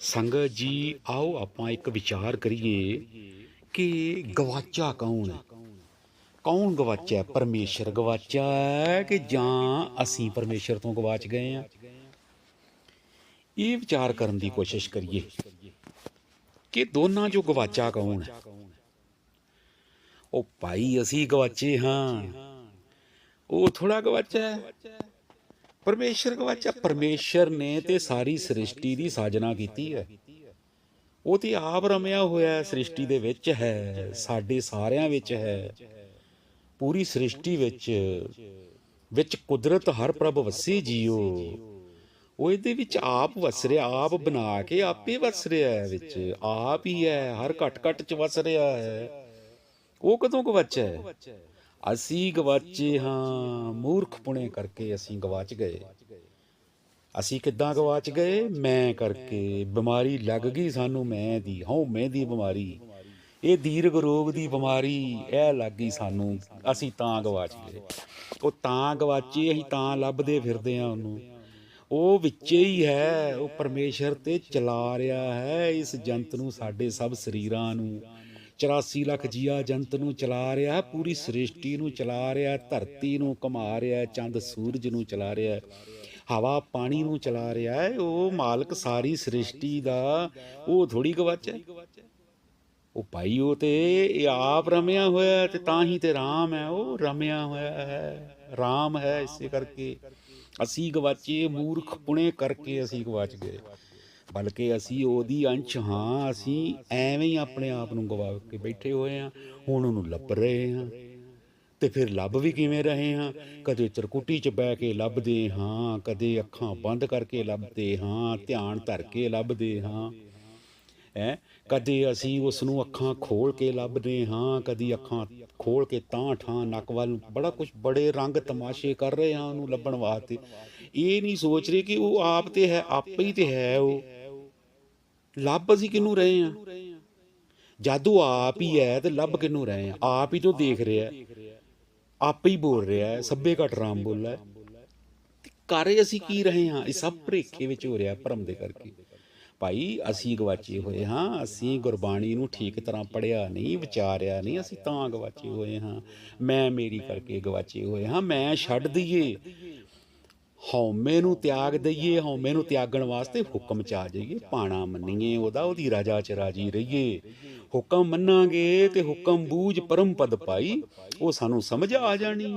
ਸੰਗਤ ਜੀ, ਆਓ ਆਪਾਂ ਇੱਕ ਵਿਚਾਰ ਕਰੀਏ ਕਿ ਗਵਾਚਾ ਕੌਣ ਹੈ? ਕੌਣ ਗਵਾਚਿਆ ਪਰਮੇਸ਼ਰ ਗਵਾਚਾ ਹੈ ਕਿ ਜਾਂ ਅਸੀਂ ਪਰਮੇਸ਼ਰ ਤੋਂ ਗਵਾਚ ਗਏ ਹਾਂ? ਇਹ ਵਿਚਾਰ ਕਰਨ ਦੀ ਕੋਸ਼ਿਸ਼ ਕਰੀਏ ਕਿ ਦੋਨਾਂ ਚੋਂ ਗਵਾਚਾ ਕੌਣ ਹੈ? ਉਹ ਭਾਈ ਅਸੀਂ ਗਵਾਚੇ ਹਾਂ। ਉਹ ਥੋੜਾ ਗਵਾਚਾ ਹੈ। ਪਰਮੇਸ਼ਰ ਗਵਾਚਾ ਪਰਮੇਸ਼ਰ ਨੇ ਤੇ ਸਾਰੀ ਸ੍ਰਿਸ਼ਟੀ ਦੀ ਸਾਜਨਾ ਕੀਤੀ ਹੈ। ਉਹ ਤੇ ਆਪ ਰਮਿਆ ਹੋਇਆ ਸ੍ਰਿਸ਼ਟੀ ਦੇ ਵਿੱਚ ਹੈ ਸਾਡੇ ਸਾਰਿਆਂ ਵਿੱਚ ਹੈ। ਪੂਰੀ ਸ੍ਰਿਸ਼ਟੀ ਵਿੱਚ ਵਿੱਚ ਕੁਦਰਤ ਹਰ ਪ੍ਰਭ ਵਸੇ ਜੀਓ। ਉਹ ਇਹਦੇ ਵਿੱਚ ਆਪ ਵਸ ਰਿਹਾ ਆਪ ਬਣਾ ਕੇ ਆਪੇ ਵਸ ਰਿਹਾ ਹੈ ਵਿੱਚ ਆਪ ਹੀ ਹੈ ਹਰ ਘਟ ਘਟ ਚ ਵਸ ਰਿਹਾ ਹੈ। ਉਹ ਕਦੋਂ ਗਵਾਚਿਆ ਹੈ? ਅਸੀਂ ਗਵਾਚੇ ਹਾਂ, ਮੂਰਖਪੁਣੇ ਕਰਕੇ ਅਸੀਂ ਗਵਾਚ ਗਏ। ਅਸੀਂ ਕਿੱਦਾਂ ਗਵਾਚ ਗਏ? ਮੈਂ ਕਰਕੇ। ਬਿਮਾਰੀ ਲੱਗ ਗਈ ਸਾਨੂੰ, ਮੈਂ ਦੀ। ਹਉਮੈ ਦੀ ਬਿਮਾਰੀ। ਇਹ ਦੀਰਘ ਰੋਗ ਦੀ ਬਿਮਾਰੀ, ਇਹ ਲੱਗ ਗਈ ਸਾਨੂੰ। ਅਸੀਂ ਤਾਂ ਗਵਾਚ ਗਏ। ਉਹ ਤਾਂ ਗਵਾਚੇ, ਅਸੀਂ ਤਾਂ ਲੱਭਦੇ ਫਿਰਦੇ ਆ ਉਹਨੂੰ। ਉਹ ਵਿੱਚੇ ਹੀ ਹੈ, ਉਹ ਪਰਮੇਸ਼ਰ ਤੇ ਚਲਾ ਰਿਹਾ ਹੈ ਇਸ ਜੰਤ ਨੂੰ, ਸਾਡੇ ਸਭ ਸਰੀਰਾਂ ਨੂੰ। 84 ਲੱਖ ਜੀਆ ਜੰਤ ਨੂੰ ਚਲਾ ਰਿਹਾ, ਪੂਰੀ ਸ੍ਰਿਸ਼ਟੀ ਨੂੰ ਚਲਾ ਰਿਹਾ, ਧਰਤੀ ਨੂੰ ਘੁਮਾ ਰਿਹਾ, ਚੰਦ ਸੂਰਜ ਨੂੰ ਚਲਾ ਰਿਹਾ, ਹਵਾ ਪਾਣੀ ਨੂੰ ਚਲਾ ਰਿਹਾ ਹੈ, ਉਹ ਮਾਲਕ ਸਾਰੀ ਸ੍ਰਿਸ਼ਟੀ ਦਾ, ਉਹ ਥੋੜੀ ਗਵਾਚਿਆ ਹੈ। ਉਹ ਭਾਈ ਉਹ ਤੇ ਇਹ ਆਪ ਰਮਿਆ ਹੋਇਆ ਤੇ ਤਾਂ ਹੀ ਤੇ ਰਾਮ ਹੈ, ਉਹ ਰਮਿਆ ਹੋਇਆ ਹੈ, ਰਾਮ ਹੈ ਇਸੇ ਕਰਕੇ ਅਸੀਂ ਗਵਾਚੇ ਮੂਰਖ ਪੁਣੇ ਕਰਕੇ ਅਸੀਂ ਗਵਾਚ ਗਏ ਬਲਕਿ ਅਸੀਂ ਉਹਦੀ ਅੰਸ਼ ਹਾਂ, ਅਸੀਂ ਐਵੇਂ ਹੀ ਆਪਣੇ ਆਪ ਨੂੰ ਗਵਾ ਕੇ ਬੈਠੇ ਹੋਏ ਹਾਂ, ਹੁਣ ਉਹਨੂੰ ਲੱਭ ਰਹੇ ਹਾਂ। ਤੇ ਫਿਰ ਲੱਭ ਵੀ ਕਿਵੇਂ ਰਹੇ ਹਾਂ? ਕਦੇ ਚਰਕੁੱਟੀ 'ਚ ਬਹਿ ਕੇ ਲੱਭਦੇ ਹਾਂ, ਕਦੇ ਅੱਖਾਂ ਬੰਦ ਕਰਕੇ ਲੱਭਦੇ ਹਾਂ, ਧਿਆਨ ਧਰ ਕੇ ਲੱਭਦੇ ਹਾਂ। ਹੈ? ਕਦੇ ਅਸੀਂ ਉਸ ਨੂੰ ਅੱਖਾਂ ਖੋਲ ਕੇ ਲੱਭਦੇ ਹਾਂ, ਕਦੀ ਅੱਖਾਂ ਖੋਲ ਕੇ ਤਾਂ ਠਾਂ ਨੱਕ ਵੱਲ ਨੂੰ, ਬੜਾ ਕੁਝ ਬੜੇ ਰੰਗ ਤਮਾਸ਼ੇ ਕਰ ਰਹੇ ਹਾਂ ਉਹਨੂੰ ਲੱਭਣ ਵਾਸਤੇ। ਇਹ ਨਹੀਂ ਸੋਚ ਰਹੇ ਕਿ ਉਹ ਆਪ ਤੇ ਹੈ, ਆਪੇ ਹੀ ਤੇ ਹੈ ਉਹ। ਲੱਭ ਅਸੀਂ ਕਿਹਨੂੰ ਰਹੇ ਹਾਂ? ਜਾਦੂ ਆਪ ਹੀ ਹੈ ਤੇ ਲੱਭ ਕਿਹਨੂੰ ਰਹੇ ਹਾਂ? ਆਪ ਹੀ ਤੋਂ ਦੇਖ ਰਿਹਾ ਹੈ। ਹੀ ਬੋਲ ਰਿਹਾ ਸੱਬੇ ਘਟ ਰਾਮ ਬੋਲਾ ਕਰ ਅਸੀਂ ਕੀ ਰਹੇ ਹਾਂ? ਇਹ ਸਭ ਭਰੇਖੇ ਵਿੱਚ ਹੋ ਰਿਹਾ ਭਰਮ ਦੇ ਕਰਕੇ। ਭਾਈ, ਅਸੀਂ ਗਵਾਚੇ ਹੋਏ ਹਾਂ, ਅਸੀਂ ਗੁਰਬਾਣੀ ਨੂੰ ਠੀਕ ਤਰ੍ਹਾਂ ਪੜਿਆ ਨਹੀਂ, ਵਿਚਾਰਿਆ ਨਹੀਂ, ਅਸੀਂ ਤਾਂ ਗਵਾਚੇ ਹੋਏ ਹਾਂ। ਮੈਂ ਮੇਰੀ ਕਰਕੇ ਗਵਾਚੇ ਹੋਏ ਹਾਂ, ਮੈਂ ਛੱਡ ਦਈਏ। ਹਉਮੈ ਨੂੰ ਤਿਆਗ ਦਈਏ, ਹਉਮੈ ਨੂੰ ਤਿਆਗਣ ਵਾਸਤੇ ਹੁਕਮ ਚ ਆ ਜਾਈਏ, ਪਾਣਾ ਮੰਨੀਏ, ਉਹਦਾ ਉਹਦੀ ਰਾਜਾ ਚ ਰਾਜੀ ਰਹੀਏ। ਹੁਕਮ ਮੰਨਾਂਗੇ ਤੇ ਹੁਕਮ ਬੂਝ ਪਰਮ ਪਦ ਪਾਈ, ਉਹ ਸਾਨੂੰ ਸਮਝ ਆ ਜਾਣੀ।